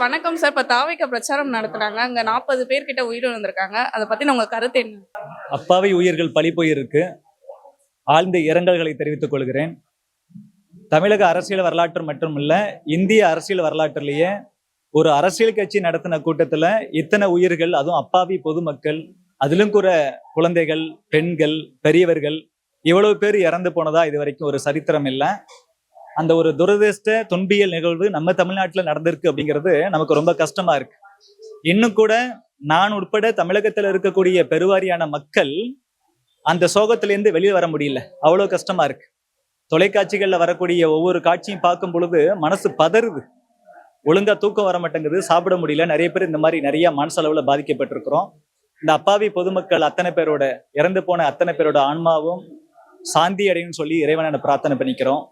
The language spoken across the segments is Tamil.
வணக்கம் சார். இப்போ தாவைக்க பிரச்சாரம் நடத்துறாங்க. அங்க நாற்பது பேர்கிட்ட உயிரிழந்திருக்காங்க அதை பத்தி உங்க கருத்து என்ன? அப்பாவி உயிர்கள் பழி போயிருக்கு. ஆழ்ந்த இரங்கல்களை தெரிவித்துக் கொள்கிறேன். தமிழக அரசியல் வரலாற்று மட்டுமல்ல இந்திய அரசியல் வரலாற்றிலேயே ஒரு அரசியல் கட்சி நடத்தின கூட்டத்துல இத்தனை உயிர்கள் அதுவும் அப்பாவி பொதுமக்கள் அதிலும் கூட குழந்தைகள் பெண்கள் பெரியவர்கள் இவ்வளவு பேர் இறந்து போனதா இது வரைக்கும் ஒரு சரித்திரம் இல்லை. அந்த ஒரு துரதிர்ஷ்ட துன்பியல் நிகழ்வு நம்ம தமிழ்நாட்டில் நடந்திருக்கு அப்படிங்கிறது நமக்கு ரொம்ப கஷ்டமா இருக்கு. இன்னும் கூட நான் உட்பட தமிழகத்துல இருக்கக்கூடிய பெருவாரியான மக்கள் அந்த சோகத்திலேருந்து வெளியே வர முடியல. அவ்வளவு கஷ்டமா இருக்கு. தொலைக்காட்சிகள்ல வரக்கூடிய ஒவ்வொரு காட்சியும் பார்க்கும் பொழுது மனசு பதறுது. ஒழுங்கா தூக்கம் வர மாட்டேங்குது சாப்பிட முடியல. நிறைய பேர் இந்த மாதிரி நிறைய மனசளவுல பாதிக்கப்பட்டிருக்கிறோம். இந்த அப்பாவி பொதுமக்கள் அத்தனை பேரோட இறந்து போன அத்தனை பேரோட ஆன்மாவும் சாந்தி அடையும் சொல்லி இறைவனை பிரார்த்தனை பண்ணிக்கிறோம்.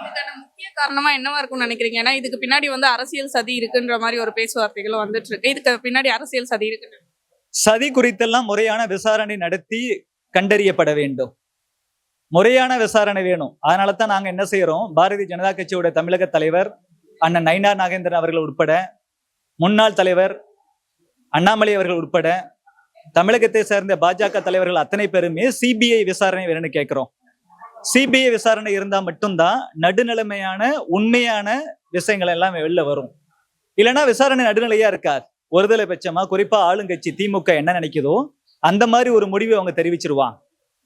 இதுக்கான முக்கிய காரணமா என்னவா இருக்கும்னு நினைக்கிறீங்க? ஏன்னா இதுக்கு பின்னாடி வந்து அரசியல் சதி இருக்குன்ற மாதிரி ஒரு பேச்சுவார்த்தைகளும் வந்துட்டு இருக்கு இதுக்கு பின்னாடி அரசியல் சதி இருக்கு. சதி குறித்தெல்லாம் முறையான விசாரணை நடத்தி கண்டறியப்பட வேண்டும். முறையான விசாரணை வேணும். அதனால தான் நாங்க என்ன செய்யறோம்? பாரதிய ஜனதா கட்சியோட தமிழக தலைவர் அண்ணன் நயினார் நாகேந்திரன் அவர்கள் உட்பட முன்னாள் தலைவர் அண்ணாமலை அவர்கள் உட்பட தமிழகத்தை சேர்ந்த பாஜக தலைவர்கள் அத்தனை பேருமே சிபிஐ விசாரணை வேணும்னு கேட்கிறோம். சிபிஐ விசாரணை இருந்தா மட்டும்தான் நடுநிலைமையான உண்மையான விஷயங்கள் எல்லாம் வெளில வரும். இல்லைன்னா விசாரணை நடுநிலையா இருக்காது ஒருதலை பட்சமா குறிப்பா ஆளுங்கட்சி திமுக என்ன நினைக்குதோ அந்த மாதிரி ஒரு முடிவை அவங்க தெரிவிச்சிருவாங்க.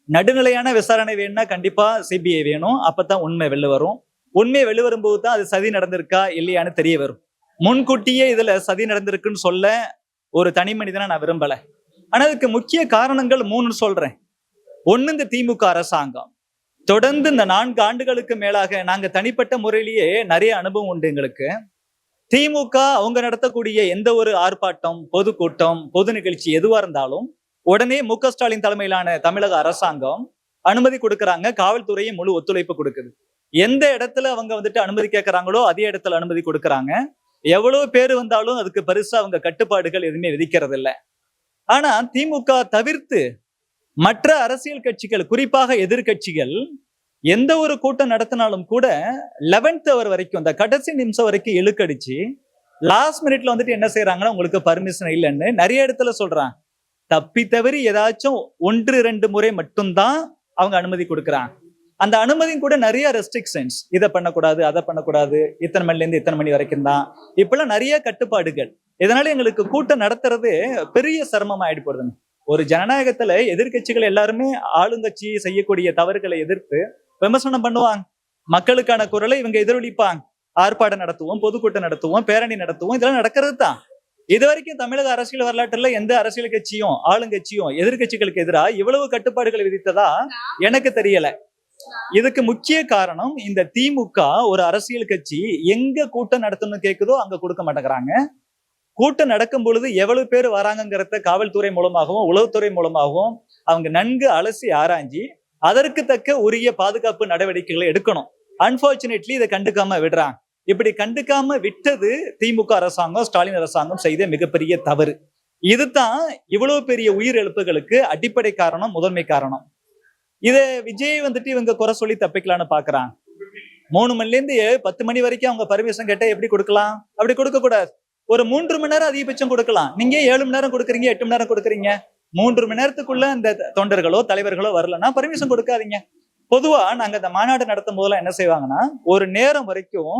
நடுநிலையான விசாரணை வேணும்னா கண்டிப்பா சிபிஐ வேணும். அப்பதான் உண்மை வெளில வரும். உண்மை வெளில வரும்போது தான் அது சதி நடந்திருக்கா இல்லையான்னு தெரிய வரும். முன்கூட்டியே இதுல சதி நடந்திருக்குன்னு சொல்ல ஒரு தனி மனிதனை நான் விரும்பல. ஆனா அதுக்கு முக்கிய காரணங்கள் மூணுன்னு சொல்றேன். ஒன்னு இந்த திமுக அரசாங்கம். தொடர்ந்து இந்த நான்கு ஆண்டுகளுக்கு மேலாக நாங்க தனிப்பட்ட முறையிலேயே நிறைய அனுபவம் உண்டு எங்களுக்கு. திமுக அவங்க நடத்தக்கூடிய எந்த ஒரு ஆர்ப்பாட்டம் பொதுக்கூட்டம் பொது நிகழ்ச்சி எதுவா இருந்தாலும் உடனே மு க ஸ்டாலின் தலைமையிலான தமிழக அரசாங்கம் அனுமதி கொடுக்கறாங்க. காவல்துறையும் முழு ஒத்துழைப்பு கொடுக்குது. எந்த இடத்துல அவங்க வந்துட்டு அனுமதி கேட்கறாங்களோ அதே இடத்துல அனுமதி கொடுக்கறாங்க. எவ்வளவு பேர் வந்தாலும் அதுக்கு பெருசா அவங்க கட்டுப்பாடுகள் எதுவுமே விதிக்கிறது இல்லை ஆனா திமுக தவிர்த்து மற்ற அரசியல் கட்சிகள் குறிப்பாக எதிர்க்கட்சிகள் எந்த ஒரு கூட்டம் நடத்தினாலும் கூட லெவன்த் அவர் வரைக்கும் இந்த கடைசி நிமிஷம் வரைக்கும் இழுக்கடிச்சு லாஸ்ட் மினிட்ல வந்துட்டு என்ன செய்யறாங்கன்னா உங்களுக்கு பர்மிஷன் இல்லைன்னு நிறைய இடத்துல சொல்றாங்க தப்பி தவறி ஏதாச்சும் ஒன்று ரெண்டு முறை மட்டும்தான் அவங்க அனுமதி கொடுக்குறாங்க அந்த அனுமதியும் கூட நிறைய ரெஸ்ட்ரிக்ஷன்ஸ் இதை பண்ணக்கூடாது அதை பண்ணக்கூடாது இத்தனை மணிலேருந்து இத்தனை மணி வரைக்கும் தான். இப்பெல்லாம் நிறைய கட்டுப்பாடுகள். இதனால எங்களுக்கு கூட்டம் நடத்துறது பெரிய சிரமம் ஆயிட்டு போடுதுங்க ஒரு ஜனநாயகத்துல எதிர்க்கட்சிகள் எல்லாருமே ஆளுங்கட்சி செய்யக்கூடிய தவறுகளை எதிர்த்து விமர்சனம் பண்ணுவாங்க. மக்களுக்கான குரலை இவங்க எதிரொலிப்பாங்க. ஆர்ப்பாட்டம் நடத்துவோம் பொதுக்கூட்டம் நடத்துவோம் பேரணி நடத்துவோம் இதெல்லாம் நடக்கிறது தான். இது வரைக்கும் தமிழக அரசியல் வரலாற்றுல எந்த அரசியல் கட்சியும் ஆளுங்கட்சியும் எதிர்க்கட்சிகளுக்கு எதிராக இவ்வளவு கட்டுப்பாடுகளை விதித்ததா? எனக்கு தெரியல. இதுக்கு முக்கிய காரணம் இந்த திமுக ஒரு அரசியல் கட்சி எங்க கூட்டம் நடத்தணும்னு கேக்குதோ அங்க கொடுக்க மாட்டேங்கிறாங்க. கூட்டம் நடக்கும் பொழுது எவ்வளவு பேர் வராங்கிறத காவல்துறை மூலமாகவும் உளவுத்துறை மூலமாகவும் அவங்க நன்கு அலசி ஆராய்ஞ்சி அதற்கு தக்க உரிய பாதுகாப்பு நடவடிக்கைகளை எடுக்கணும். அன்பார்ச்சுனேட்லி இதை கண்டுக்காம விடுறாங்க. இப்படி கண்டுக்காம விட்டது திமுக அரசாங்கம் ஸ்டாலின் அரசாங்கம் செய்த மிகப்பெரிய தவறு. இதுதான் இவ்வளவு பெரிய உயிர் எழுப்புகளுக்கு அடிப்படை காரணம் முதன்மை காரணம். இதை விஜய் வந்துட்டு இவங்க குறை சொல்லி தப்பிக்கலாம்னு பாக்குறாங்க. மூணு மணில இருந்து பத்து மணி வரைக்கும் அவங்க பர்மிஷன் கேட்டா எப்படி கொடுக்கலாம்? அப்படி கொடுக்க கூடாது ஒரு மூன்று மணி நேரம் அதிகபட்சம் கொடுக்கலாம். நீங்க ஏழு மணி நேரம் கொடுக்குறீங்க எட்டு மணி நேரம் கொடுக்குறீங்க. மூன்று மணி நேரத்துக்குள்ள இந்த தொண்டர்களோ தலைவர்களோ வரலன்னா பர்மிஷன் கொடுக்காதீங்க. பொதுவா நாங்க இந்த மாநாடு நடத்தும் போதெல்லாம் என்ன செய்வாங்கன்னா ஒரு நேரம் வரைக்கும்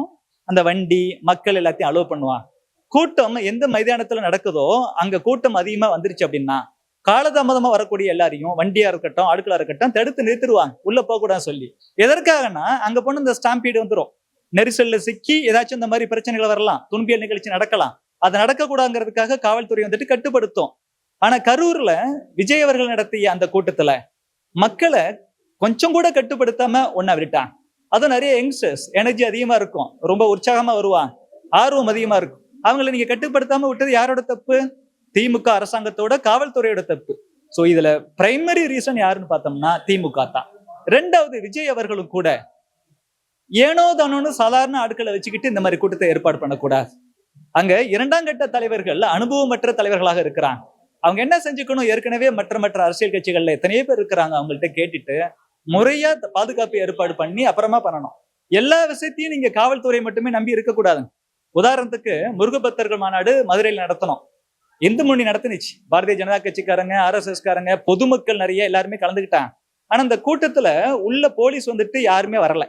அந்த வண்டி மக்கள் எல்லாத்தையும் அலோவ் பண்ணுவாங்க. கூட்டம் எந்த மைதானத்துல நடக்குதோ அங்க கூட்டம் அதிகமா வந்துருச்சு அப்படின்னா காலதாமதமா வரக்கூடிய எல்லாரையும் வண்டியா இருக்கட்டும் அடுக்கலா இருக்கட்டும் தடுத்து நிறுத்திடுவாங்க. உள்ள போக கூடாதுன்னு சொல்லி. எதற்காகனா அங்க போன இந்த ஸ்டாம்பீடு வந்துடும் நெரிசல்ல சிக்கி ஏதாச்சும் இந்த மாதிரி பிரச்சனைகள் வரலாம். துன்பியல் நிகழ்ச்சி நடக்கலாம். அது நடக்கக்கூடாதுங்கிறதுக்காக காவல்துறை வந்துட்டு கட்டுப்படுத்தும். ஆனா கரூர்ல விஜய் அவர்கள் நடத்திய அந்த கூட்டத்துல மக்களை கொஞ்சம் கூட கட்டுப்படுத்தாம ஒன்னா விட்டான் அதுவும் நிறைய யங்ஸ்டர்ஸ் எனர்ஜி அதிகமா இருக்கும். ரொம்ப உற்சாகமா வருவாங்க ஆர்வம் அதிகமா இருக்கும். அவங்கள நீங்க கட்டுப்படுத்தாம விட்டது யாரோட தப்பு? திமுக அரசாங்கத்தோட காவல்துறையோட தப்பு. சோ இதுல பிரைமரி ரீசன் யாருன்னு பார்த்தோம்னா திமுக தான். ரெண்டாவது விஜய் அவர்களும் கூட ஏனோ தானோன்னு சாதாரண ஆட்களை வச்சுக்கிட்டு இந்த மாதிரி கூட்டத்தை ஏற்பாடு பண்ணக்கூடாது. அங்க இரண்டாம் கட்ட தலைவர்கள் அனுபவமற்ற தலைவர்களாக இருக்கிறாங்க. அவங்க என்ன செஞ்சுக்கணும்? ஏற்கனவே மற்ற மற்ற அரசியல் கட்சிகள்ல எத்தனையோ பேர் இருக்கிறாங்க. அவங்கள்ட்ட கேட்டுட்டு முறையா பாதுகாப்பு ஏற்பாடு பண்ணி அப்புறமா பண்ணணும். எல்லா விஷயத்தையும் நீங்க காவல்துறை மட்டுமே நம்பி இருக்கக்கூடாதுங்க. உதாரணத்துக்கு முருகபக்தர்கள் மாநாடு மதுரையில் நடத்தணும். இந்து முன்னணி நடத்துனுச்சு. பாரதிய ஜனதா கட்சிக்காரங்க ஆர்எஸ்எஸ்காரங்க பொதுமக்கள் நிறைய எல்லாருமே கலந்துக்கிட்டாங்க. ஆனா அந்த கூட்டத்துல உள்ள போலீஸ் வந்துட்டு யாருமே வரல.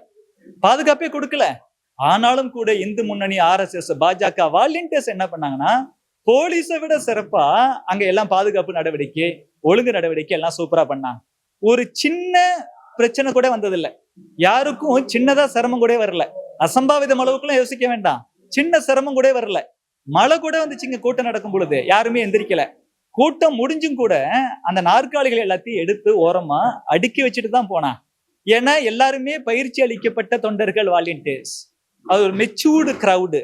பாதுகாப்பே கொடுக்கல. ஆனாலும் கூட இந்து முன்னணி ஆர்எஸ்எஸ் பாஜக வாலண்டியர்ஸ் என்ன பண்ணாங்கன்னா போலீஸை விட சிறப்பா அங்க எல்லாம் பாதுகாப்பு நடவடிக்கை ஒழுங்கு நடவடிக்கை எல்லாம் சூப்பரா பண்ணாங்க. ஒரு சின்ன பிரச்சனை கூட வந்ததில்லை. யாருக்கும் சின்னதா சிரமம் கூட வரல. அசம்பாவிதம் அளவுக்குலாம் யோசிக்க வேண்டாம். சின்ன சிரமம் கூட வரல. மழை கூட வந்துச்சுங்க கூட்டம் நடக்கும் பொழுது. யாருமே எந்திரிக்கல. கூட்டம் முடிஞ்சும் கூட அந்த நாற்காலிகள் எல்லாத்தையும் எடுத்து ஓரமா அடுக்கி வச்சுட்டு தான் போனான் ஏன்னா எல்லாருமே பயிற்சி அளிக்கப்பட்ட தொண்டர்கள் வாலண்டியர்ஸ் அது ஒரு மெச்சூர்டு கிரவுடு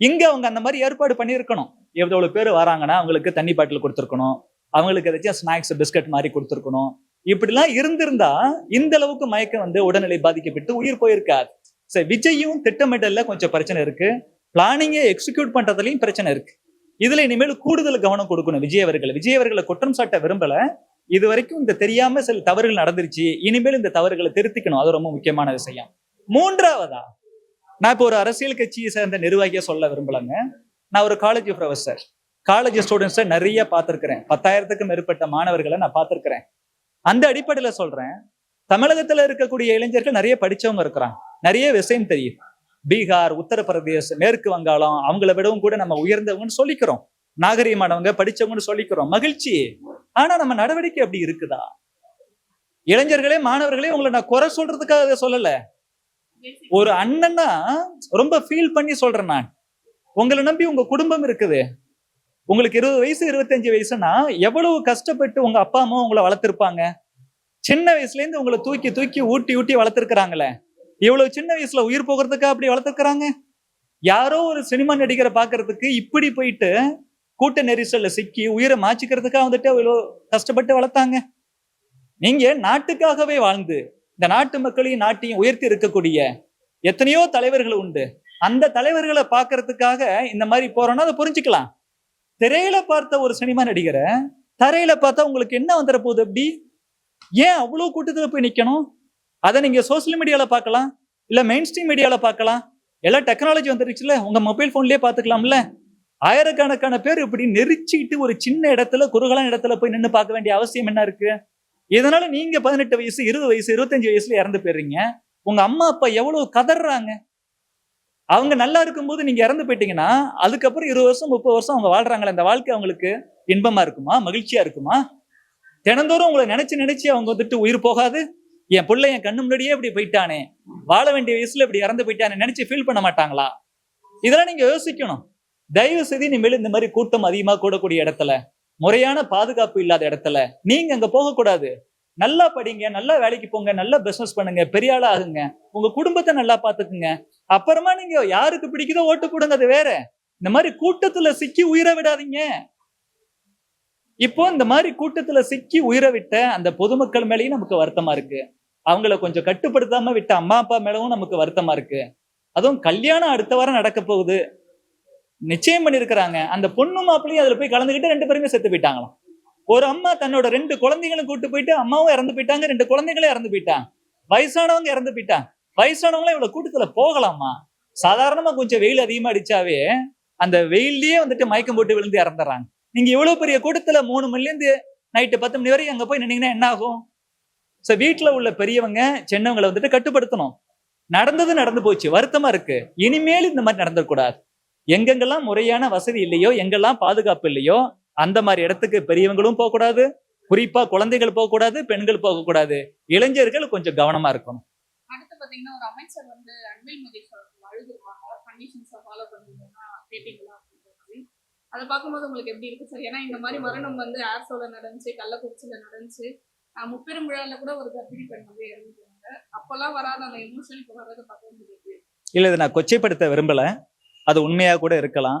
இங்க அவங்க அந்த மாதிரி ஏற்பாடு பண்ணியிருக்கணும். எவ்வளவு பேர் வராங்கன்னா அவங்களுக்கு தண்ணி பாட்டில் கொடுத்துருக்கணும். அவங்களுக்கு ஏதாச்சும் ஸ்நாக்ஸ் பிஸ்கட் மாதிரி கொடுத்துருக்கணும். இப்படிலாம் இருந்திருந்தா இந்த அளவுக்கு மயக்கம் வந்து உடல்நிலை பாதிக்கப்பட்டு உயிர் போயிருக்காது. சரி விஜயும் திட்டமிடல்ல கொஞ்சம் பிரச்சனை இருக்கு. பிளானிங்கை எக்ஸிக்யூட் பண்றதுலயும் பிரச்சனை இருக்கு. இதுல இனிமேல் கூடுதல் கவனம் கொடுக்கணும் விஜய் அவர்கள். விஜய் அவர்களை குற்றம் சாட்ட விரும்பல. இது வரைக்கும் இந்த தெரியாம சில தவறுகள் நடந்துருச்சு. இனிமேல் இந்த தவறுகளை திருத்திக்கணும். அது ரொம்ப முக்கியமான விஷயம். மூன்றாவதா? நான் இப்போ ஒரு அரசியல் கட்சியை சேர்ந்த நிர்வாகியா சொல்ல விரும்பலங்க. நான் ஒரு காலேஜ் ப்ரொஃபஸர் காலேஜ் ஸ்டூடெண்ட்ஸை நிறைய பார்த்துருக்குறேன். பத்தாயிரத்துக்கும் மேற்பட்ட மாணவர்களை நான் பார்த்துருக்குறேன். அந்த அடிப்படையில சொல்றேன். தமிழகத்துல இருக்கக்கூடிய இளைஞர்கள் நிறைய படிச்சவங்க இருக்கிறாங்க. நிறைய விஷயம் தெரியும். பீகார் உத்தரப்பிரதேஷ் மேற்கு வங்காளம் அவங்கள விடவும் கூட நம்ம உயர்ந்தவங்கன்னு சொல்லிக்கிறோம். நாகரீகமானவங்க படித்தவங்கன்னு சொல்லிக்கிறோம். மகிழ்ச்சி. ஆனா நம்ம நடவடிக்கை அப்படி இருக்குதா? இளைஞர்களே மாணவர்களே உங்களை நான் குறை சொல்றதுக்காக சொல்லலை. சொல்லல ஒரு அண்ணன்னா ரொம்ப ஃபீல் பண்ணி சொல்றேன் நான். உங்களை நம்பி உங்க குடும்பம் இருக்குது. உங்களுக்கு இருபது வயசு இருபத்தஞ்சு வயசுனா எவ்வளவு கஷ்டப்பட்டு உங்க அப்பா அம்மா உங்களை வளர்த்துருப்பாங்க? சின்ன வயசுல இருந்து உங்களை தூக்கி தூக்கி ஊட்டி ஊட்டி வளர்த்துருக்கிறாங்களே. இவ்வளவு சின்ன வயசுல உயிர் போகிறதுக்கா அப்படி வளர்த்துருக்காங்க யாரோ ஒரு சினிமா நடிகரை பாக்குறதுக்கு இப்படி போயிட்டு கூட்ட நெரிசல்ல சிக்கி உயிரை மாச்சிக்கிறதுக்காக வந்துட்டு அவ்வளோ கஷ்டப்பட்டு வளர்த்தாங்க? நீங்க நாட்டுக்காகவே வாழ்ந்து இந்த நாட்டு மக்களையும் நாட்டையும் உயர்த்தி இருக்கக்கூடிய எத்தனையோ தலைவர்கள் உண்டு. அந்த தலைவர்களை பார்க்கறதுக்காக இந்த மாதிரி போறோம்னா அதை புரிஞ்சுக்கலாம். திரையில பார்த்த ஒரு சினிமா நடிகரை தரையில பார்த்தா உங்களுக்கு என்ன வந்துட போகுது அப்படி? ஏன் அவ்வளவு கூட்டத்தில் போய் நிக்கணும்? அதை நீங்க சோசியல் மீடியால பார்க்கலாம் இல்ல மெயின் ஸ்ட்ரீம் மீடியால பார்க்கலாம். எல்லாம் டெக்னாலஜி வந்துருச்சுல உங்க மொபைல் போன்லயே பார்த்துக்கலாம்ல. ஆயிரக்கணக்கான பேர் இப்படி நெரிச்சிட்டு ஒரு சின்ன இடத்துல குறுகலான இடத்துல போய் நின்று பார்க்க வேண்டிய அவசியம் என்ன இருக்கு? இதனால நீங்க பதினெட்டு வயசு இருபது வயசு இருபத்தஞ்சு வயசுல இறந்து போயிடுறீங்க. உங்க அம்மா அப்பா எவ்வளவு கதறாங்க அவங்க நல்லா இருக்கும்போது நீங்க இறந்து போயிட்டீங்கன்னா அதுக்கப்புறம் இருபது வருஷம் முப்பது வருஷம் அவங்க வாழ்றாங்களே அந்த வாழ்க்கை அவங்களுக்கு இன்பமா இருக்குமா? மகிழ்ச்சியா இருக்குமா? தினந்தோறும் உங்களை நினைச்சு நினைச்சு அவங்க வந்துட்டு உயிர் போகாது? என் பிள்ளை என் கண்ணு முன்னாடியே இப்படி போயிட்டானே. வாழ வேண்டிய வயசுல இப்படி இறந்து போயிட்டானே நினைச்சு ஃபீல் பண்ண மாட்டாங்களா? இதெல்லாம் நீங்க யோசிக்கணும். தயவு செய்து இனிமேல் இந்த மாதிரி கூட்டம் அதிகமா கூடக்கூடிய இடத்துல முறையான பாதுகாப்பு இல்லாத இடத்துல நீங்க அங்க போகக்கூடாது. நல்லா படிங்க நல்லா வேலைக்கு போங்க நல்லா பிசினஸ் பண்ணுங்க பெரிய ஆளா ஆகுங்க. உங்க குடும்பத்தை நல்லா பாத்துக்குங்க. அப்புறமா நீங்க யாருக்கு பிடிக்குதோ ஓட்டு போடுங்க அது வேற. இந்த மாதிரி கூட்டத்துல சிக்கி உயிரை விடாதீங்க. இப்போ இந்த மாதிரி கூட்டத்துல சிக்கி உயிரை விட்ட அந்த பொதுமக்கள் மேலேயும் நமக்கு வருத்தமா இருக்கு. அவங்கள கொஞ்சம் கட்டுப்படுத்தாம விட்ட அம்மா அப்பா மேலவும் நமக்கு வருத்தமா இருக்கு. அதுவும் கல்யாணம் அடுத்த வாரம் நடக்க போகுது. நிச்சயம் பண்ணிருக்கிறாங்க. அந்த பொண்ணு மாப்பிள்ளையும் அதுல போய் கலந்துக்கிட்டு ரெண்டு பேருமே செத்து போயிட்டாங்களாம். ஒரு அம்மா தன்னோட ரெண்டு குழந்தைங்களும் கூட்டு போயிட்டு அம்மாவும் இறந்து போயிட்டாங்க ரெண்டு குழந்தைகளும் இறந்து போயிட்டாங்க. வயசானவங்க இறந்து போயிட்டாங்க. வயசானவங்களும் இவ்வளவு கூட்டத்துல போகலாமா? சாதாரணமா கொஞ்சம் வெயில் அதிகமா அடிச்சாவே அந்த வெயில்லயே வந்துட்டு மயக்கம் போட்டு விழுந்து இறந்துடுறாங்க. நீங்க இவ்வளவு பெரிய கூட்டத்துல மூணு மணில இருந்து நைட்டு பத்து மணி வரைக்கும் அங்க போய் நின்னீங்கன்னா என்ன ஆகும்? சோ வீட்டுல உள்ள பெரியவங்க சின்னவங்களை வந்துட்டு கட்டுப்படுத்தணும். நடந்தது நடந்து போச்சு. வருத்தமா இருக்கு. இனிமேல் இந்த மாதிரி நடந்துடக்கூடாது. எங்கெங்கெல்லாம் முறையான வசதி இல்லையோ எங்கெல்லாம் பாதுகாப்பு இல்லையோ அந்த மாதிரி இடத்துக்கு பெரியவங்களும் போகக்கூடாது. குறிப்பா குழந்தைகள் போகக்கூடாது பெண்கள் போகக்கூடாது. இளைஞர்கள் கொஞ்சம் கவனமா இருக்கணும். பாத்தீங்கன்னா ஒரு அமைச்சர் வந்து அன்பில் மகேஷ் அழுதுருவாங்க. கண்டிஷன்ஸை ஃபாலோ பண்ணுவீங்கன்னா கேட்டீங்களா அப்படின்ற மாதிரி. அதை பார்க்கும்போது உங்களுக்கு எப்படி இருக்கு? சார் ஏன்னா இந்த மாதிரி மரணம் வந்து ஏர்சோல நடந்துச்சு கள்ளக்குறிச்சியில நடந்துச்சு. முப்பெரும் விழால கூட ஒரு கர்ப்பிணி பெண் வந்து இறந்துட்டாங்க. அப்பெல்லாம் வராத அந்த எமோஷன் இப்போ வர்றதை பார்க்க முடியுது இல்ல இதை நான் கொச்சைப்படுத்த விரும்பல. அது உண்மையா கூட இருக்கலாம்.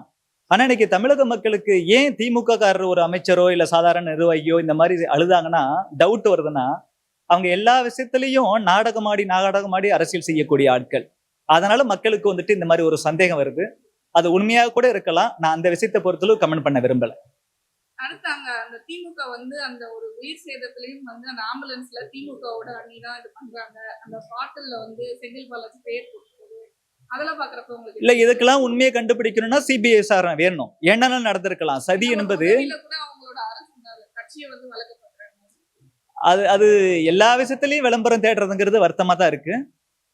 ஆனா இன்னைக்கு தமிழக மக்களுக்கு ஏன் திமுக காரர் ஒரு அமைச்சரோ இல்ல சாதாரண நிர்வாகியோ இந்த மாதிரி அழுதாங்கன்னா டவுட் வருதுன்னா அவங்க எல்லா விஷயத்திலையும் நாடகமாடி நாடகமாடி அரசியல் செய்யக்கூடிய ஆட்கள். அதனால மக்களுக்கு வந்துட்டு இந்த மாதிரி ஒரு சந்தேகம் வருது. அது உண்மையாக கூட இருக்கலாம். நான் அந்த விஷயத்தை பொறுத்தளவு கமெண்ட் பண்ண விரும்பல. அடுத்து அங்க அந்த திமுக வந்து அந்த ஒரு உயிர் சேதத்திலையும் வந்து அந்த ஆம்புலன்ஸ்ல திமுகவோட அணி தான் இது பண்றாங்க. அந்த பாட்டில்ல வந்து செந்தில் பாலாஜி பேர் இல்ல இதுக்கெல்லாம் உண்மையை கண்டுபிடிக்கணும்னா சிபிஐ விசாரணை வேணும். என்னென்ன நடந்திருக்கலாம்? சதி என்பது கட்சியை வந்து வழக்கப்படுறாங்க அது அது எல்லா விஷயத்துலையும் விளம்பரம் தேடுறதுங்கிறது வருத்தமாக தான் இருக்கு.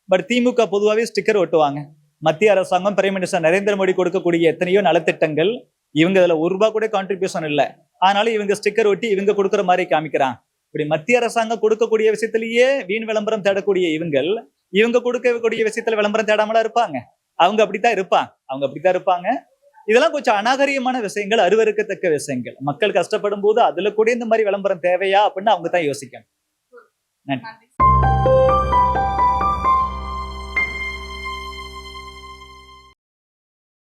பட் திமுக பொதுவாகவே ஸ்டிக்கர் ஒட்டுவாங்க. மத்திய அரசாங்கம் பிரைம் மினிஸ்டர் நரேந்திர மோடி கொடுக்கக்கூடிய எத்தனையோ நலத்திட்டங்கள் இவங்க இதுல ஒரு ரூபா கூட கான்ட்ரிபியூஷன் இல்லை. ஆனாலும் இவங்க ஸ்டிக்கர் ஒட்டி இவங்க கொடுக்குற மாதிரி காமிக்கிறான். இப்படி மத்திய அரசாங்கம் கொடுக்கக்கூடிய விஷயத்திலேயே வீண் விளம்பரம் தேடக்கூடிய இவங்கள் இவங்க கொடுக்கக்கூடிய விஷயத்துல விளம்பரம் தேடாமலா இருப்பாங்க. அவங்க அப்படித்தான் இருப்பாங்க அவங்க அப்படித்தான் இருப்பாங்க. இதெல்லாம் கொஞ்சம் அநாகரியமான விஷயங்கள் அருவருக்கத்தக்க விஷயங்கள். மக்கள் கஷ்டப்படும் போது அதுல கூட இந்த மாதிரி விளம்பரம் தேவையா அப்படின்னு அவங்க தான் யோசிக்கணும். நன்றி.